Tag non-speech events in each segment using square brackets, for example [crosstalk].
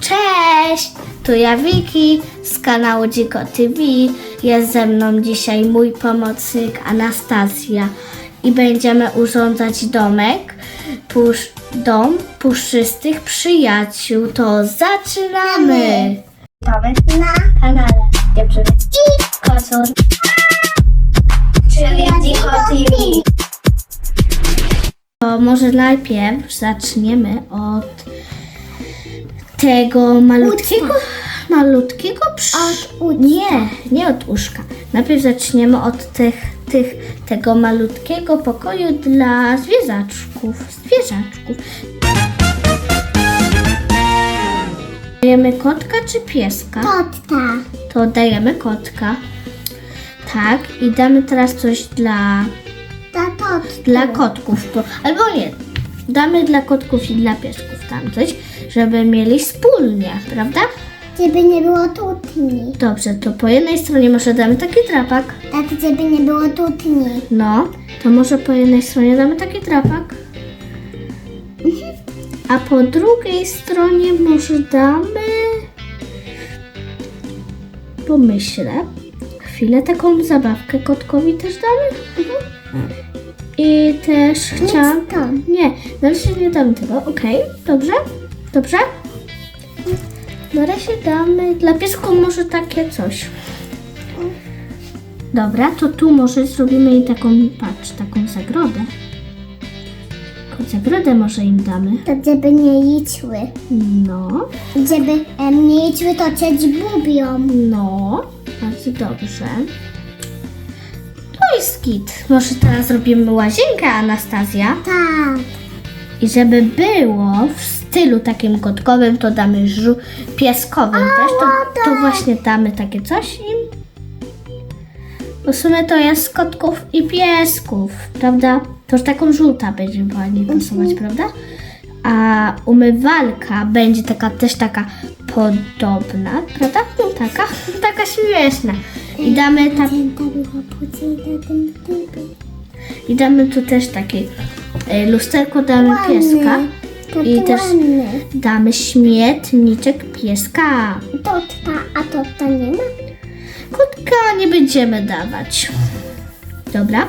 Cześć! Tu ja Wiki z kanału Dziko TV. Jest ze mną dzisiaj mój pomocnik Anastazja i będziemy urządzać domek, pusz, dom puszczystych przyjaciół. To zaczynamy! Witamy na kanale Dziewczyny i Kocur, czyli Dziko TV. To może najpierw zaczniemy od tego malutkiego, malutkiego przy... Nie, nie od łóżka. Najpierw zaczniemy od tych, tych, tego malutkiego pokoju dla zwierzaczków. Zwierzaczków. Dajemy kotka czy pieska? Kotka. To dajemy kotka. Tak, i damy teraz coś dla, Ta tot. dla kotków. To, albo nie, damy dla kotków i dla piesków tam coś, żeby mieli wspólnie, prawda? Żeby nie było tutni. Dobrze, to po jednej stronie może damy taki trapak. Tak, żeby nie było tutni. No, to może po jednej stronie damy taki trapak. A po drugiej stronie może damy. Pomyślę. Chwilę taką zabawkę kotkowi też damy. Mhm. I też chciałam. to. Nie, na razie nie damy tego. Okej, dobrze? Dobrze? Na razie damy dla piesków może takie coś. Dobra, to tu może zrobimy jej taką, patrz, taką zagrodę. Taką zagrodę może im damy. To żeby nie idźły. No, Żeby em, nie idźły, to cię bubią. no, bardzo dobrze. Jest git. Może teraz zrobimy łazienkę, Anastazja. Tak. I żeby było w stylu takim kotkowym, to damy żu- pieskowym też. To, to właśnie damy takie coś im. Bo w sumie to jest z kotków i piesków, prawda? To już taką żółta będzie ładnie pasować, prawda? A umywalka będzie taka też taka podobna, prawda? No taka, taka śmieszna. I damy typy. i damy tu też takie e, lusterko, damy pieska. I też- ładny. Damy śmietniczek pieska. Totka, a totka nie ma? Kotka nie będziemy dawać. Dobra.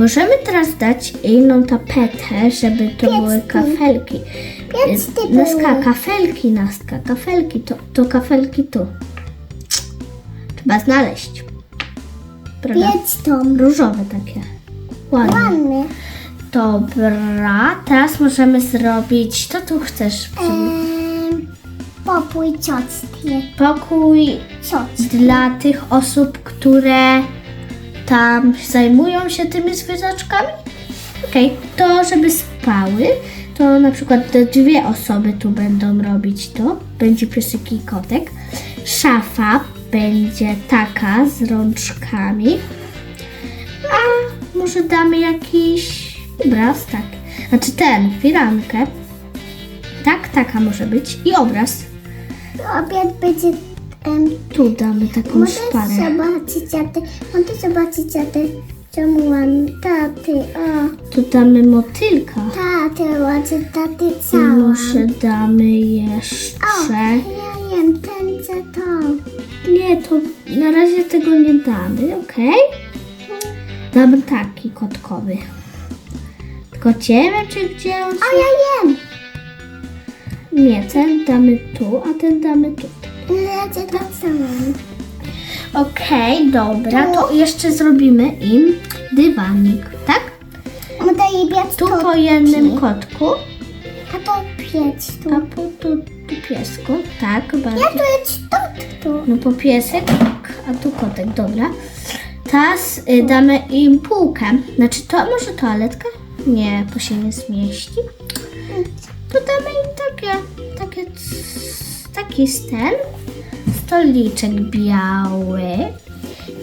Możemy teraz dać inną tapetę, żeby to były kafelki. Piecki Naska, kafelki, Naska, kafelki, to, to kafelki tu. Trzeba znaleźć. Prawda? Tą. Różowe takie. Ładne. Ładny. Dobra, teraz możemy zrobić, co tu chcesz? Em, popój ciotkie. Pokój Cioć. dla tych osób, które tam zajmują się tymi zwierzaczkami? Okej, to żeby spały, to na przykład te dwie osoby tu będą robić to. Będzie piesyk i kotek. Szafa będzie taka z rączkami. A może damy jakiś obraz, tak. Znaczy ten, firankę. Tak, taka może być. I obraz. Obiad będzie... em, Tu damy taką Możesz szparę. zobaczyć, a ty... Możesz zobaczyć, a ty... Czemu mam taty? O, Tu damy motylka. taty, ładnie taty I cała. może damy O, jeszcze. ja wiem, ten co to. Nie, to na razie tego nie damy, ok? Damy taki kotkowy. Tylko wiem, czy gdzie on O, się... ja wiem. Nie, ten damy tu, a ten damy tu. Cię to samo. Okej, dobra, to jeszcze zrobimy im dywanik, tak? Biec Tu po jednym kotku, A to piec tu. a po tu, tu piesku, tak, bardzo. Ja tu jest tot tu. No po piesek, a tu kotek, dobra. Teraz y, damy im półkę. Znaczy to może toaletkę? Nie, to się nie zmieści. To damy im takie, takie, c- taki sten, stoliczek biały.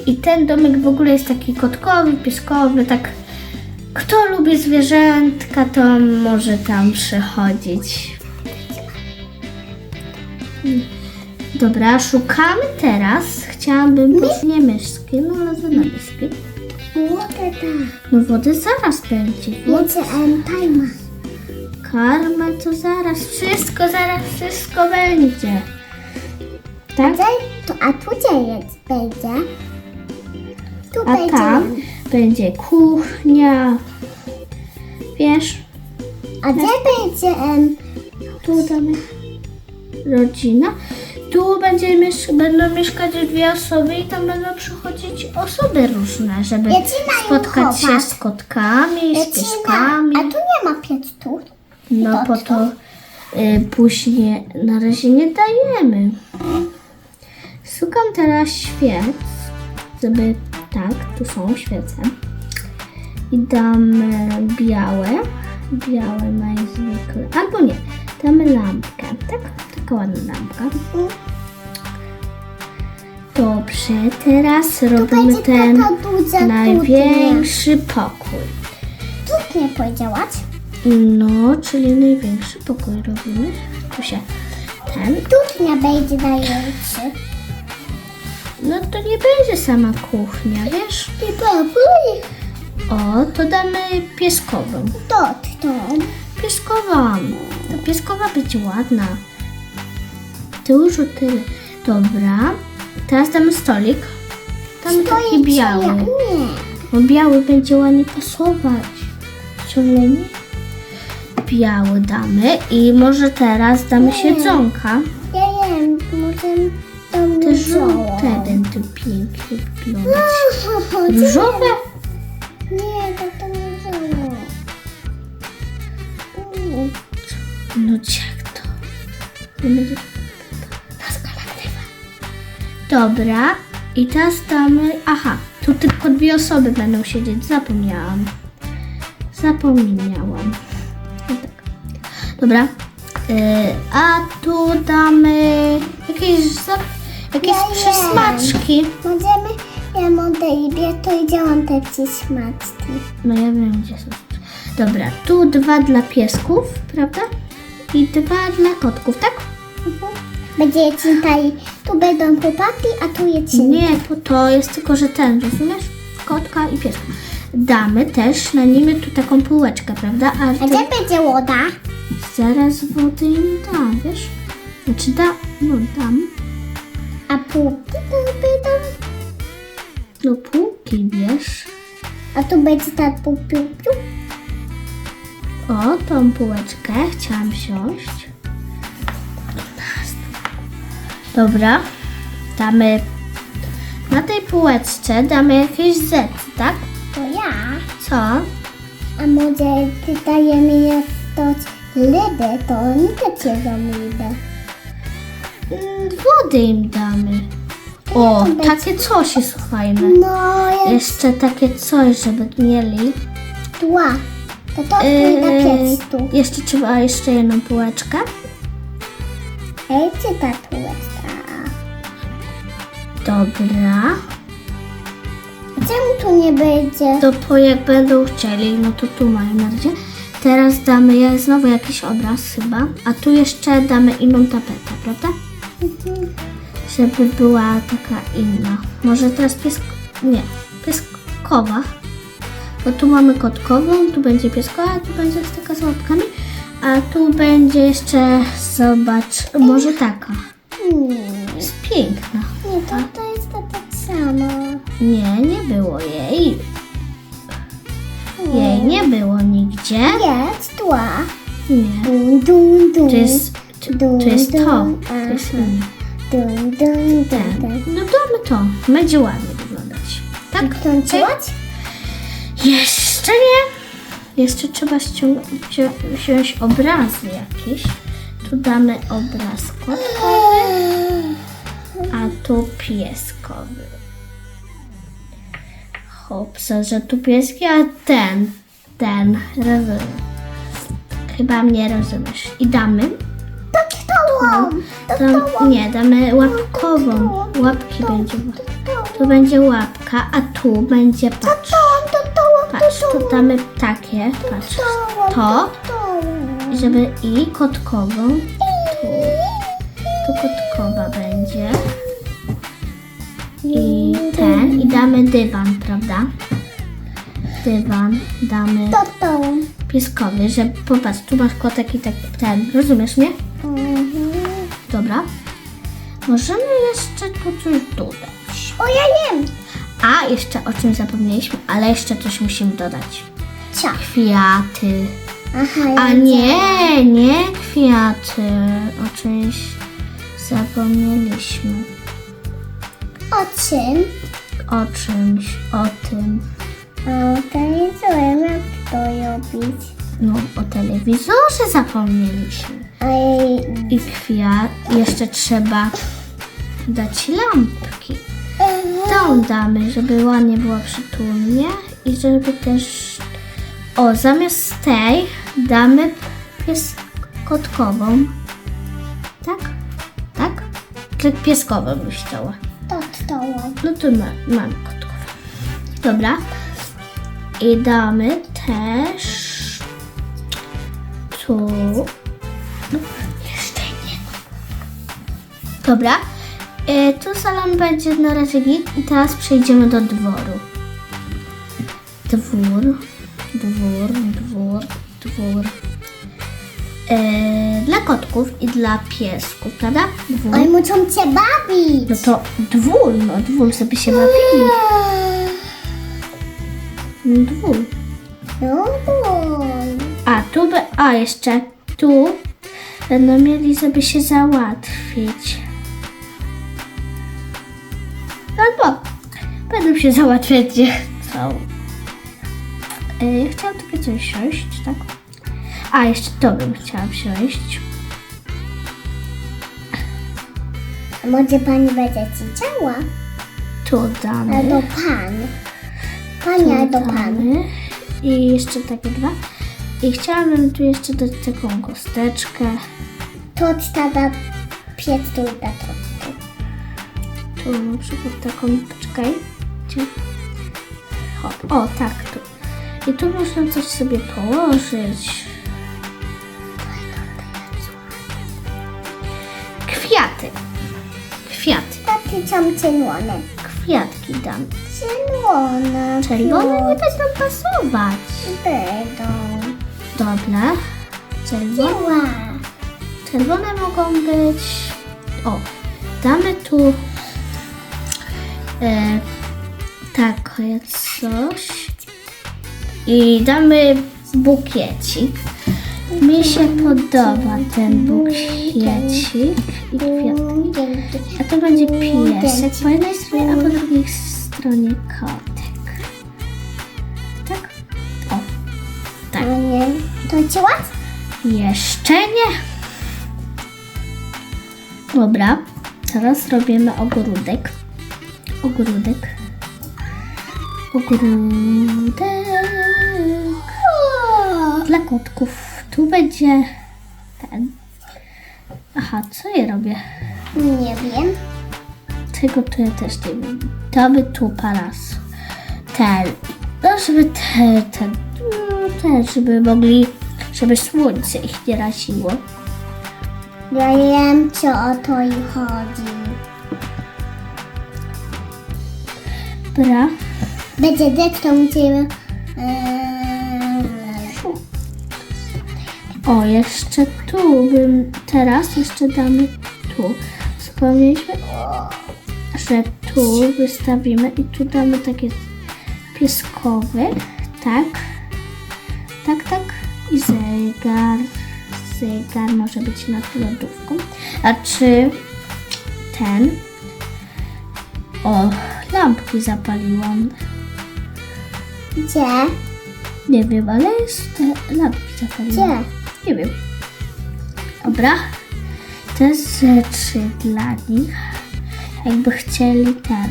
I ten domek w ogóle jest taki kotkowy, pieskowy, tak kto lubi zwierzętka, to może tam przychodzić. Dobra, szukamy teraz. Chciałabym nie myszki, no ale za myszki. Młode tak. No wody zaraz będzie. Mocy em tajma. karmę, to zaraz, wszystko, zaraz, wszystko będzie. Tak? To, a tu gdzie jest? Będzie? Tu A będzie. tam będzie kuchnia. Wiesz, A gdzie będzie? em, tu damy rodzina. Tu będzie miesz- będą mieszkać dwie osoby i tam będą przychodzić osoby różne, żeby spotkać się z kotkami, z pieskami. A tu nie ma pieców. No po to y, później na razie nie dajemy. Szukam teraz świec, żeby tak, tu są świece. I damy białe, białe najzwykle, albo nie, damy lampkę, tak? Taka ładna lampka. Dobrze, teraz robimy będzie ten taka duża największy pokój. Tu nie powiedziałaś? No, czyli największy pokój robimy. Tu się ten. Tu nie będzie dający. No to nie będzie sama kuchnia, wiesz? I babuj. O, to damy pieskową. To, to. Pieskową. To pieskowa będzie ładna. Dużo tyle. Dobra. Teraz damy stolik. Damy taki biały. Nie. Bo biały będzie ładnie pasować. Ciągle nie? Biały damy i może teraz damy siedzonka. Ja wiem, może to Te żółte będą pięknie wyglądać. [laughs] Różowe? Nie, to to różowe. Mm. No jak to? Nie będzie... Dobra. I teraz damy... Aha, tu tylko dwie osoby będą siedzieć. Zapomniałam. Zapomniałam. No tak. Dobra. Yy, a tu damy jakieś, za, jakieś Ja przysmaczki. Możemy, ja i to i działam te smaczki. No ja wiem, gdzie są. Dobra, tu dwa dla piesków, prawda? I dwa dla kotków, tak? Będzie tutaj, tu będą chłopaki, a tu jest Nie, bo to jest tylko, że ten, rozumiesz? Kotka i pieska. Damy też na nim tu taką półeczkę, prawda? A A ty gdzie będzie woda? zaraz wody im dam, wiesz? Znaczy da, no dam. A półki to będą, No półki, wiesz? a tu będzie tak pół, pół, pół. O, tą półeczkę chciałam wziąć. Dobra, damy na tej półeczce damy jakieś Z, tak? To ja. Co? A może ty dajemy je to ryby, to oni też jedzą rybę. Wody im damy. O, takie coś jest fajne. No, jest Jeszcze takie coś, żeby mieli. tła. To to yy, na Yy, piec tu. jeszcze trzeba jeszcze jedną półeczkę. Ej, czy ta tu jest? Dobra. A czemu tu nie będzie? To po jak będą chcieli, no to tu mają na razie. Teraz damy ja znowu jakiś obraz chyba, a tu jeszcze damy inną tapetę, prawda? Żeby była taka inna. Może teraz piesk... Nie, pieskowa. Bo tu mamy kotkową, tu będzie pieskowa, tu będzie taka z łapkami. A tu będzie jeszcze, zobacz, może taka. Hmm. Jest piękna. Nie, to, to jest to tak samo. Nie, nie było jej. Jej nie było nigdzie. Jest tła. Nie. Dun, dun, dun. To jest, to, to jest to. To jest inne. Dun, dun, dun, ten. dun. No damy to. Będzie ładnie wyglądać. Tak? Kończyłaś? Jeszcze nie. Jeszcze trzeba ściąg- wzi- wziąć obrazy jakieś. Tu damy obraz kotkowy, a tu pieskowy. Hopsa, że tu pieski, a ten, ten, rozumiem. Chyba mnie rozumiesz. I damy? Tak, Dotknąłam. Dam, nie, damy łapkową. Łapki będzie. Tu będzie łapka, a tu będzie, patrz. Patrz, tu damy takie, patrz. To, żeby i kotkową. Tu, tu kotkowa będzie. I ten, i damy dywan, prawda? Dywan, damy pieskowy, że popatrz, tu masz kotek i tak ten, rozumiesz mnie? Dobra. Możemy jeszcze tu coś dodać. O, ja wiem. A, jeszcze o czymś zapomnieliśmy, ale jeszcze coś musimy dodać. Co? Kwiaty. Aha, ja A nie, nie kwiaty. O czymś zapomnieliśmy. O czym? O czymś, o tym. O telewizorem, jak to robić? No, o telewizorze zapomnieliśmy. I kwiat. Jeszcze trzeba dać lampki. Tą damy, żeby ładnie było przytulnie i żeby też... O, zamiast tej damy pies kotkową. Tak? Tak? Czy pieskową byś chciała? To. No to ma, mam kotkową. Dobra. I damy też Dobra. E, tu salon będzie na razie git i teraz przejdziemy do dworu. Dwór, dwór, dwór, dwór. E, dla kotków i dla piesków, prawda? Dwór. Oni muszą cię bawić. No to dwór, no dwór sobie się bawili. No, Dwór. No, A tu by, a jeszcze tu będą mieli sobie się załatwić. Albo będą się załatwiać gdzie chcą. Yy, chciałam takie coś wsiąść, tak? A, jeszcze to bym chciała wsiąść. A może pani będzie ci chciała? Tu damy. Albo pan. Pani albo pan. Damy. I jeszcze takie dwa. I chciałabym tu jeszcze dać taką kosteczkę. To tada piec tu da to. Tu na przykład taką, poczekaj. Gdzie? O, o, tak, tu. I tu można coś sobie położyć. Kwiaty. Kwiaty. Takie są czerwone. Kwiatki dam. Czerwone. Czerwone nie będą pasować. Będą. Dobra. Czerwone. Czerwone mogą być. O, damy tu e, takie coś. I damy bukiecik. Mi się podoba ten bukiecik i kwiat. A to będzie piesek po jednej stronie, a po drugiej stronie kotek. Tak? O, tak. Nie. To działa? Jeszcze nie. Dobra, teraz robimy ogródek. Ogródek. Ogródek. Dla kotków. Tu będzie ten. Aha, co ja robię? Nie wiem. Tego to ja też nie wiem. To by tu paras. Ten. No, żeby te, ten. No, ten, żeby mogli, żeby słońce ich nie raziło. Ja wiem, co o to i chodzi. Dobra. Będzie deczką cię. O, jeszcze tu bym, teraz jeszcze damy tu. Wspomnieliśmy, że tu wystawimy i tu damy takie pieskowe, tak, tak, tak i zegar, zegar może być nad lodówką, a czy ten, o, lampki zapaliłam, Gdzie? nie wiem, ale jest te lampki zapaliłam. Gdzie? Nie wiem. Dobra. Te rzeczy dla nich, jakby chcieli ten.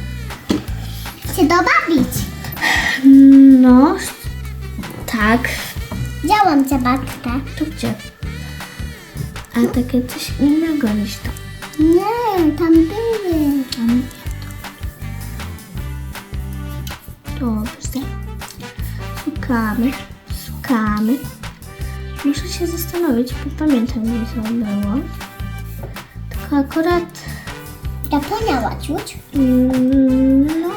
Się dobawić. No, tak. Działam zabawkę. To gdzie? A takie coś innego niż to. Nie, tam były. A Dobrze. Szukamy, szukamy. Muszę się zastanowić, bo pamiętam, gdzie to było. Tylko akurat Zapomniała ciuć. Mm, No.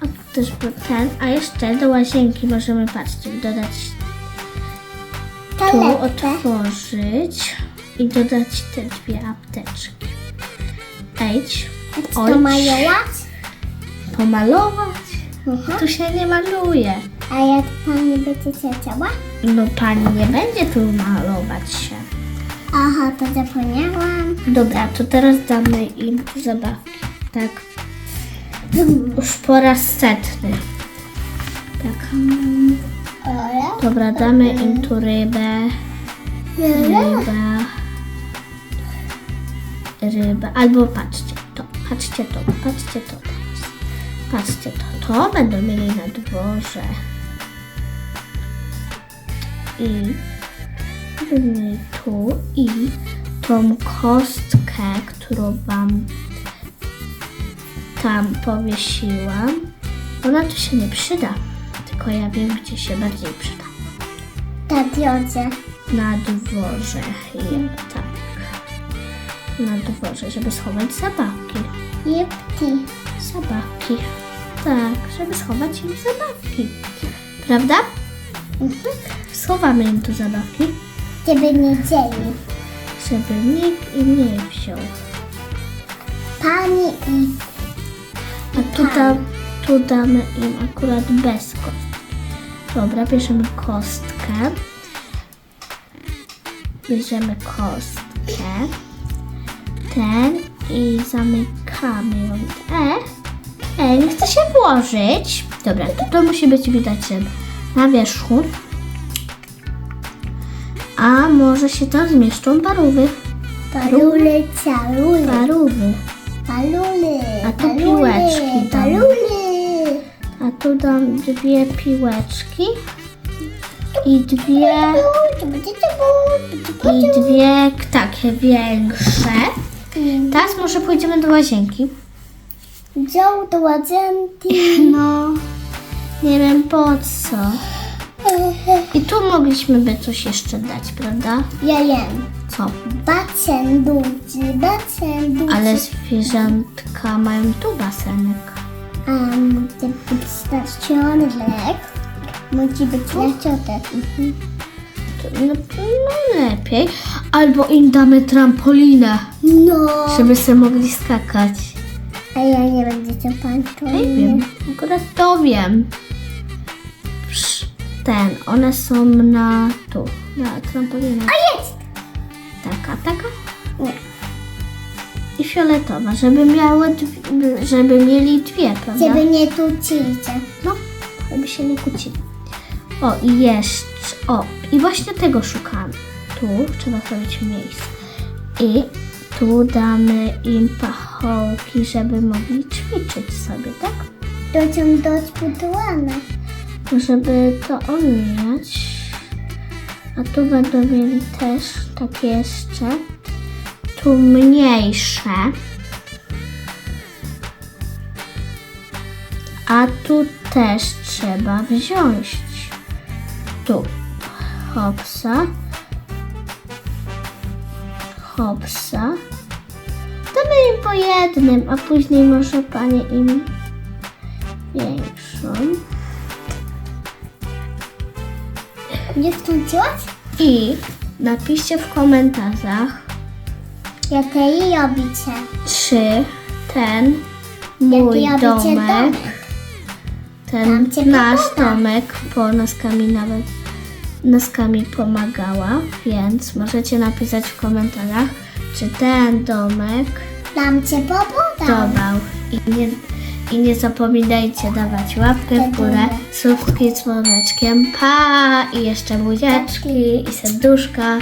A też był ten, a jeszcze do łazienki możemy, patrzcie, dodać tu, otworzyć i dodać te dwie apteczki. Ejdź, To oj, malować? Pomalować. Mhm. Tu się nie maluje. A jak pani będzie chciała? No pani nie będzie tu malować się. Aha, to zapomniałam. Dobra, to teraz damy im zabawki. Tak. Już po raz setny. Tak. Dobra, damy im tu rybę. Ryba. Ryba. Albo patrzcie to, patrzcie to, patrzcie to. Patrzcie to. To będą mieli na dworze. I mieli tu i tą kostkę, którą wam tam powiesiłam. Ona tu się nie przyda. Tylko ja wiem, gdzie się bardziej przyda Ta drodze. na dworze. Je, tak. Na dworze, żeby schować zabawki. Jepki. Zabawki. Tak, żeby schować im zabawki. Prawda? Schowamy im tu zabawki, Ciebie nie dzieli. żeby nikt im nie wziął. Pani i A tu, da, tu damy im akurat bez kostki. Dobra, bierzemy kostkę. Bierzemy kostkę. Ten i zamykamy ją. E, e, nie chce się włożyć. Dobra, to, to musi być widać na wierzchu. A może się tam zmieszczą parówy. paluly, caluly. Parówy. Paluly. A tu piłeczki. Paluly. A tu dam dwie piłeczki i dwie i dwie takie większe. Teraz może pójdziemy do łazienki. Wziął do łazienki. No, nie wiem po co. I tu mogliśmy by coś jeszcze dać, prawda? Ja jem. Co? Basen duży, basen duży. Ale zwierzątka mają tu basenek. A musi być lek. Musi być leciutek. To, no, no lepiej. Albo im damy trampolinę, No. żeby sobie mogli skakać. A ja nie pańczył. Nie wiem, akurat to wiem. Psz, Ten, one są na tu, na trampolinę. A jest! Taka, taka Nie. i fioletowa, żeby miały, dwie, żeby mieli dwie, prawda? Ciebie nie tuczycie. No, żeby się nie kłócili. O, i jeszcze, o, i właśnie tego szukamy. Tu trzeba zrobić miejsce. I tu damy im pachołki, żeby mogli ćwiczyć sobie, tak? To są dość budowane. żeby to omijać. A tu będą mieli też takie jeszcze. Tu mniejsze. A tu też trzeba wziąć. Tu. Hopsa. Hopsa. Im po jednym, a później może pani im większą. Nie wtrąciłaś? I napiszcie w komentarzach, Jakie jej robicie? czy ten mój Jaki robicie domek, domek? ten Tam cię nasz domek, bo Naskami nawet Naskami pomagała, więc możecie napisać w komentarzach, czy ten domek Dam cię popodam. dodał. I nie, I nie zapominajcie dawać łapkę w górę, subskrypcji z dzwoneczkiem, pa! I jeszcze buziaczki i serduszka.